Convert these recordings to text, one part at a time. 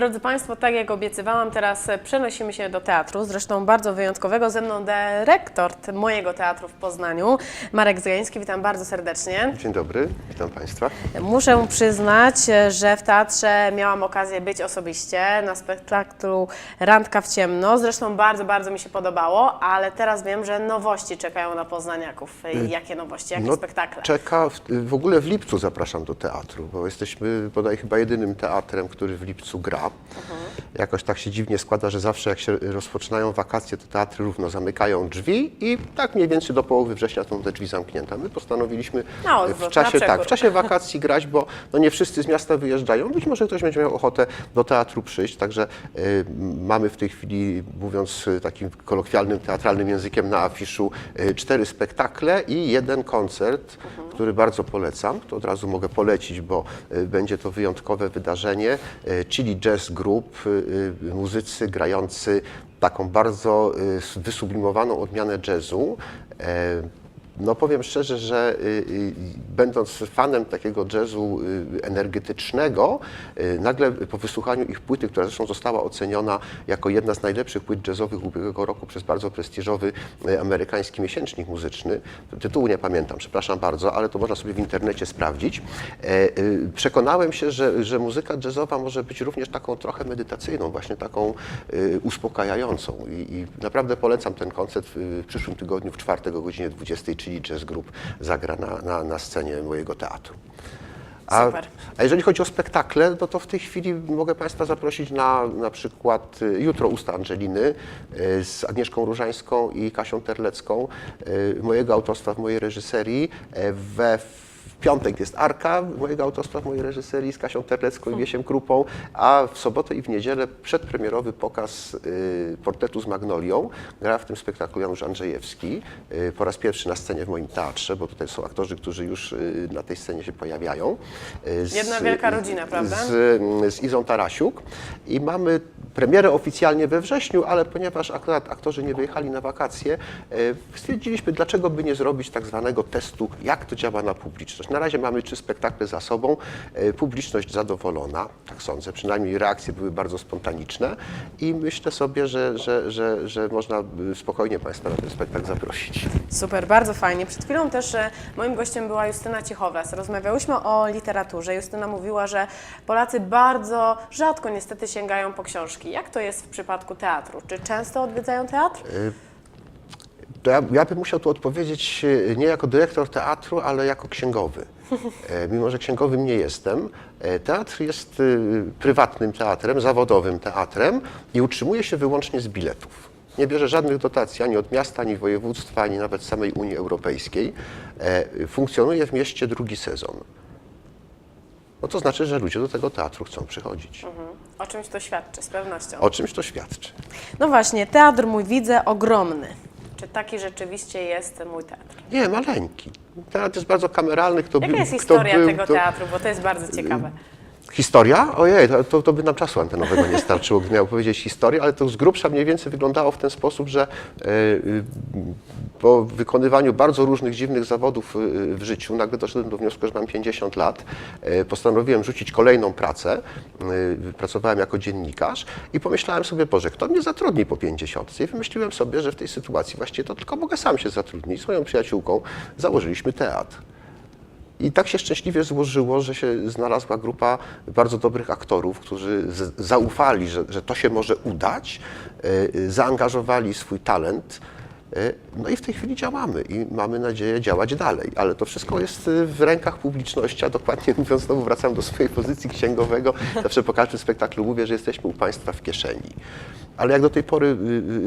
Drodzy Państwo, tak jak obiecywałam, teraz przenosimy się do teatru, zresztą bardzo wyjątkowego. Ze mną dyrektor mojego teatru w Poznaniu, Marek Zgański. Witam bardzo serdecznie. Dzień dobry, witam Państwa. Muszę przyznać, że w teatrze miałam okazję być osobiście na spektaklu Randka w ciemno. Zresztą bardzo, bardzo mi się podobało, ale teraz wiem, że nowości czekają na poznaniaków. E, Jakie nowości, jakie spektakle? Czeka, w, w ogóle w lipcu zapraszam do teatru, bo jesteśmy bodaj chyba jedynym teatrem, który w lipcu gra. 啊哈 Jakoś tak się dziwnie składa, że zawsze jak się rozpoczynają wakacje, to teatry równo zamykają drzwi i tak mniej więcej do połowy września są te drzwi zamknięte. My postanowiliśmy Na w odwrót, na czasie, tak, w czasie wakacji grać, bo no nie wszyscy z miasta wyjeżdżają. Być może ktoś będzie miał ochotę do teatru przyjść, także y, mamy w tej chwili, mówiąc y, takim kolokwialnym, teatralnym językiem na afiszu, y, cztery spektakle i jeden koncert, który bardzo polecam. To od razu mogę polecić, bo y, będzie to wyjątkowe wydarzenie, czyli jazz group, muzycy grający taką bardzo y, wysublimowaną odmianę jazzu. No powiem szczerze, że y, y, będąc fanem takiego jazzu y, energetycznego, nagle po wysłuchaniu ich płyty, która zresztą została oceniona jako jedna z najlepszych płyt jazzowych ubiegłego roku przez bardzo prestiżowy amerykański miesięcznik muzyczny, tytułu nie pamiętam, przepraszam bardzo, ale to można sobie w internecie sprawdzić, e, przekonałem się, że, że muzyka jazzowa może być również taką trochę medytacyjną, właśnie taką uspokajającą. I, i naprawdę polecam ten koncert w, przyszłym tygodniu w czwartek o godzinie 20, czyli Jazz Group zagra na, na, na scenie mojego teatru. A, Super. a jeżeli chodzi o spektakle, no to w tej chwili mogę Państwa zaprosić na na przykład y, jutro Usta Angeliny y, z Agnieszką Różańską i Kasią Terlecką, y, mojego autorstwa w mojej reżyserii. We piątek jest Arka, mojego autorstwa mojej reżyserii z Kasią Terlecką i Wiesiem Krupą, a w sobotę i w niedzielę przedpremierowy pokaz y, portretu z Magnolią. Gra w tym spektaklu Janusz Andrzejewski, y, po raz pierwszy na scenie w moim teatrze, bo tutaj są aktorzy, którzy już y, na tej scenie się pojawiają. Y, z- Jedna wielka rodzina, prawda? Z, z Izą Tarasiuk i mamy premierę oficjalnie we wrześniu, ale ponieważ akurat aktorzy nie wyjechali na wakacje, e, stwierdziliśmy, dlaczego by nie zrobić tak zwanego testu, jak to działa na publiczność. Na razie mamy trzy spektakle za sobą, e, publiczność zadowolona, tak sądzę, przynajmniej reakcje były bardzo spontaniczne i myślę sobie, że, że, że, że można spokojnie Państwa na ten spektakl zaprosić. Super, bardzo fajnie. Przed chwilą też e, moim gościem była Justyna Ciechowlas. Rozmawiałyśmy o literaturze. Justyna mówiła, że Polacy bardzo rzadko niestety sięgają po książki. Jak to jest w przypadku teatru? Czy często odwiedzają teatr? To ja, ja bym musiał tu odpowiedzieć e, nie jako dyrektor teatru, ale jako księgowy. E, Mimo, że księgowym nie jestem, e, teatr jest e, prywatnym teatrem, zawodowym teatrem i utrzymuje się wyłącznie z biletów. Nie bierze żadnych dotacji ani od miasta, ani województwa, ani nawet samej Unii Europejskiej. E, Funkcjonuje w mieście drugi sezon. No to znaczy, że ludzie do tego teatru chcą przychodzić. O czymś to świadczy, z pewnością. O czymś to świadczy. No właśnie, teatr mój widzę ogromny. Czy taki rzeczywiście jest mój teatr? Nie, maleńki. Teatr jest bardzo kameralny. Kto Jaka był, jest historia był, tego teatru? Bo to jest bardzo ciekawe. Historia? Ojej, to, to, by nam czasu antenowego nie starczyło, gdy miał powiedzieć historię, ale to z grubsza mniej więcej wyglądało w ten sposób, że e, y, po wykonywaniu bardzo różnych dziwnych zawodów y, w życiu, nagle doszedłem do wniosku, że mam 50 lat. E, Postanowiłem rzucić kolejną pracę. E, Pracowałem jako dziennikarz i pomyślałem sobie, Boże, kto mnie zatrudni po 50? I wymyśliłem sobie, że w tej sytuacji właściwie to tylko mogę sam się zatrudnić. Swoją przyjaciółką założyliśmy teatr. I tak się szczęśliwie złożyło, że się znalazła grupa bardzo dobrych aktorów, którzy zaufali, że, że to się może udać, e, zaangażowali swój talent. E, No i w tej chwili działamy i mamy nadzieję działać dalej, ale to wszystko jest e, w rękach publiczności, a dokładnie mówiąc, znowu wracam do swojej pozycji księgowego. Zawsze po każdym spektaklu mówię, że jesteśmy u Państwa w kieszeni. Ale jak do tej pory y,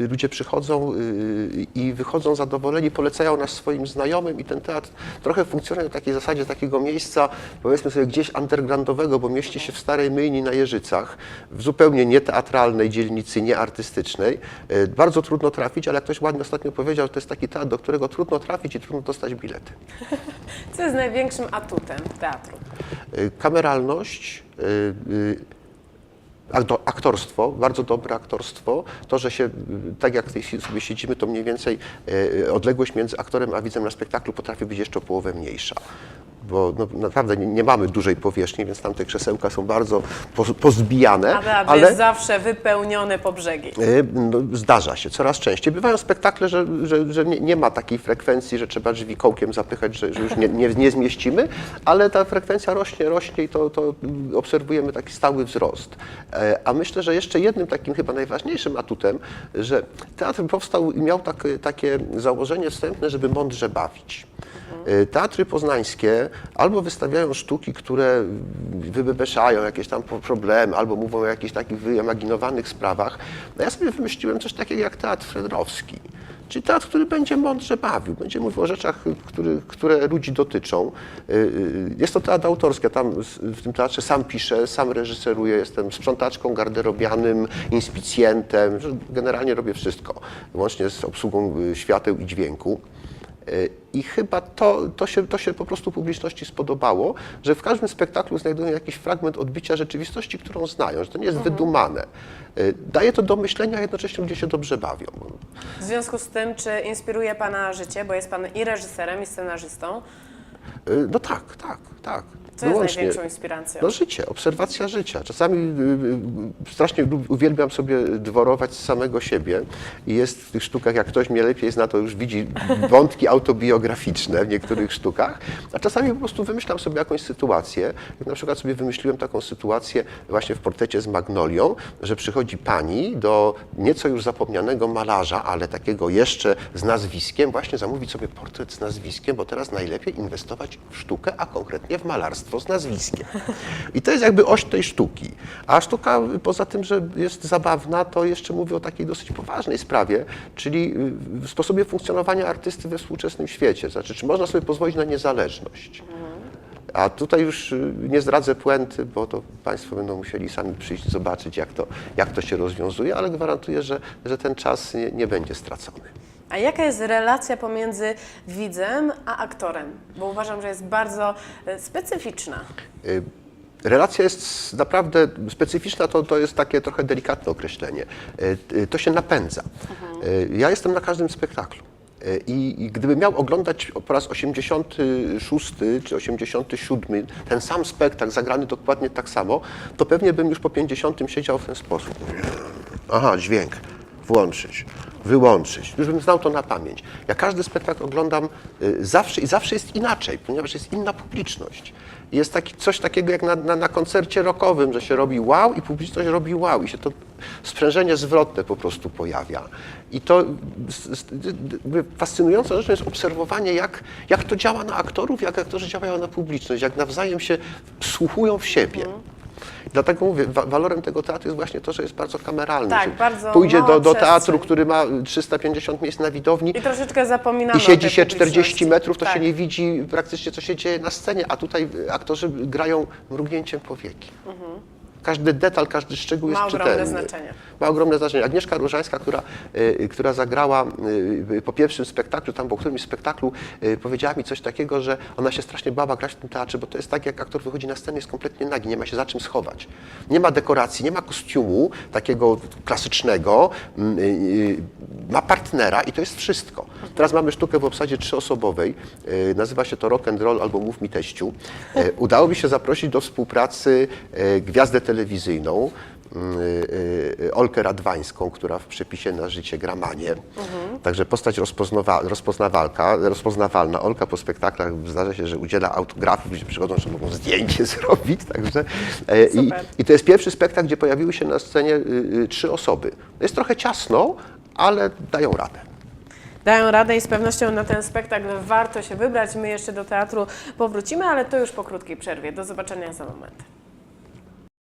y, ludzie przychodzą y, i wychodzą zadowoleni, polecają nas swoim znajomym i ten teatr trochę funkcjonuje na takiej zasadzie takiego miejsca, powiedzmy sobie gdzieś undergroundowego, bo mieści się w Starej Myjni na Jeżycach, w zupełnie nieteatralnej dzielnicy, nieartystycznej. Y, Bardzo trudno trafić, ale jak ktoś ładnie ostatnio powiedział, to jest taki teatr, do którego trudno trafić i trudno dostać bilety. Co jest największym atutem teatru? Y, Kameralność, y, y, akto- aktorstwo, bardzo dobre aktorstwo, to, że się, tak jak w tej chwili sobie siedzimy, to mniej więcej odległość między aktorem a widzem na spektaklu potrafi być jeszcze o połowę mniejsza. Bo no, naprawdę nie, nie mamy dużej powierzchni, więc tam te krzesełka są bardzo poz- pozbijane, A teatr ale zawsze wypełniony po brzegi. y, no, zdarza się coraz częściej. Bywają spektakle, że, że, że nie, nie ma takiej frekwencji, że trzeba drzwi kołkiem zapychać, że, że już nie, nie, nie zmieścimy, ale ta frekwencja rośnie, rośnie i to, to obserwujemy taki stały wzrost. E, A myślę, że jeszcze jednym takim chyba najważniejszym atutem, że teatr powstał i miał tak, takie założenie wstępne, żeby mądrze bawić. E, Teatry poznańskie albo wystawiają sztuki, które wybebeszają jakieś tam problemy, albo mówią o jakichś takich wyimaginowanych sprawach. No ja sobie wymyśliłem coś takiego jak teatr fredrowski. Czyli teatr, który będzie mądrze bawił, będzie mówił o rzeczach, który, które ludzi dotyczą. Y, y, Jest to teatr autorski, ja tam w tym teatrze sam piszę, sam reżyseruję, jestem sprzątaczką, garderobianym, inspicjentem, generalnie robię wszystko, łącznie z obsługą y, świateł i dźwięku. I chyba to, to, się, to się po prostu publiczności spodobało, że w każdym spektaklu znajdują jakiś fragment odbicia rzeczywistości, którą znają, że to nie jest wydumane. Y, Daje to do myślenia, a jednocześnie ludzie się dobrze bawią. W związku z tym, czy inspiruje Pana życie, bo jest Pan i reżyserem, i scenarzystą, Y, No tak, tak, tak. Co jest Wyłącznie. największą inspiracją? No życie, obserwacja życia. Czasami y, y, strasznie lub- uwielbiam sobie dworować z samego siebie i jest w tych sztukach, jak ktoś mnie lepiej zna, to już widzi wątki autobiograficzne w niektórych sztukach, a czasami po prostu wymyślam sobie jakąś sytuację. Jak na przykład sobie wymyśliłem taką sytuację właśnie w portrecie z Magnolią, że przychodzi pani do nieco już zapomnianego malarza, ale takiego jeszcze z nazwiskiem, właśnie zamówić sobie portret z nazwiskiem, bo teraz najlepiej inwestować w sztukę, a konkretnie w malarstwo z nazwiskiem. I to jest jakby oś tej sztuki. A sztuka poza tym, że jest zabawna, to jeszcze mówi o takiej dosyć poważnej sprawie, czyli w sposobie funkcjonowania artysty we współczesnym świecie. Znaczy, czy można sobie pozwolić na niezależność? A tutaj już nie zdradzę puenty, bo to Państwo będą musieli sami przyjść zobaczyć, jak to, jak to się rozwiązuje, ale gwarantuję, że, że ten czas nie, nie będzie stracony. A jaka jest relacja pomiędzy widzem a aktorem? Bo uważam, że jest bardzo e, specyficzna. Y, Relacja jest naprawdę specyficzna, to, to jest takie trochę delikatne określenie. Y, To się napędza. Y, Ja jestem na każdym spektaklu. I, I gdybym miał oglądać po raz 86 czy 87 ten sam spektakl zagrany dokładnie tak samo, to pewnie bym już po 50 siedział w ten sposób. Aha, dźwięk. Włączyć, wyłączyć. Już bym znał to na pamięć. Ja każdy spektakl oglądam y, zawsze i zawsze jest inaczej, ponieważ jest inna publiczność. Jest taki, coś takiego jak na, na, na koncercie rockowym, że się robi wow i publiczność robi wow i się to sprzężenie zwrotne po prostu pojawia. I to fascynującą rzeczą jest obserwowanie, jak, jak to działa na aktorów, jak aktorzy działają na publiczność, jak nawzajem się wsłuchują w siebie. Dlatego mówię, wa- walorem tego teatru jest właśnie to, że jest bardzo kameralny. Tak, bardzo Pójdzie do, do teatru, który ma 350 miejsc na widowni I troszeczkę zapominamy i siedzi się 40 publiczności. metrów, to tak. się nie widzi praktycznie, co się dzieje na scenie, a tutaj aktorzy grają mrugnięciem powieki. Każdy detal, każdy szczegół Ma jest ogromne czytelny. znaczenie. Ma ogromne znaczenie. Agnieszka Różańska, która, y, która zagrała y, po pierwszym spektaklu, tam po którymś spektaklu y, powiedziała mi coś takiego, że ona się strasznie bała grać w tym teatrze, bo to jest tak, jak aktor wychodzi na scenę, jest kompletnie nagi, nie ma się za czym schować. Nie ma dekoracji, nie ma kostiumu takiego klasycznego, mm, ma partnera i to jest wszystko. Teraz mamy sztukę w obsadzie trzyosobowej, nazywa się to Rock and Roll albo Mów mi teściu. Udało mi się zaprosić do współpracy gwiazdę telewizyjną, Olkę Radwańską, która w przepisie na życie gra Manię. Także postać rozpoznawa, rozpoznawalka, rozpoznawalna. Olka po spektaklach zdarza się, że udziela autografów, ludzie przychodzą, że mogą zdjęcie zrobić. Także, e, i. I to jest pierwszy spektakl, gdzie pojawiły się na scenie y, y, trzy osoby. Jest trochę ciasno, ale dają radę. Dają radę i z pewnością na ten spektakl warto się wybrać. My jeszcze do teatru powrócimy, ale to już po krótkiej przerwie. Do zobaczenia za moment.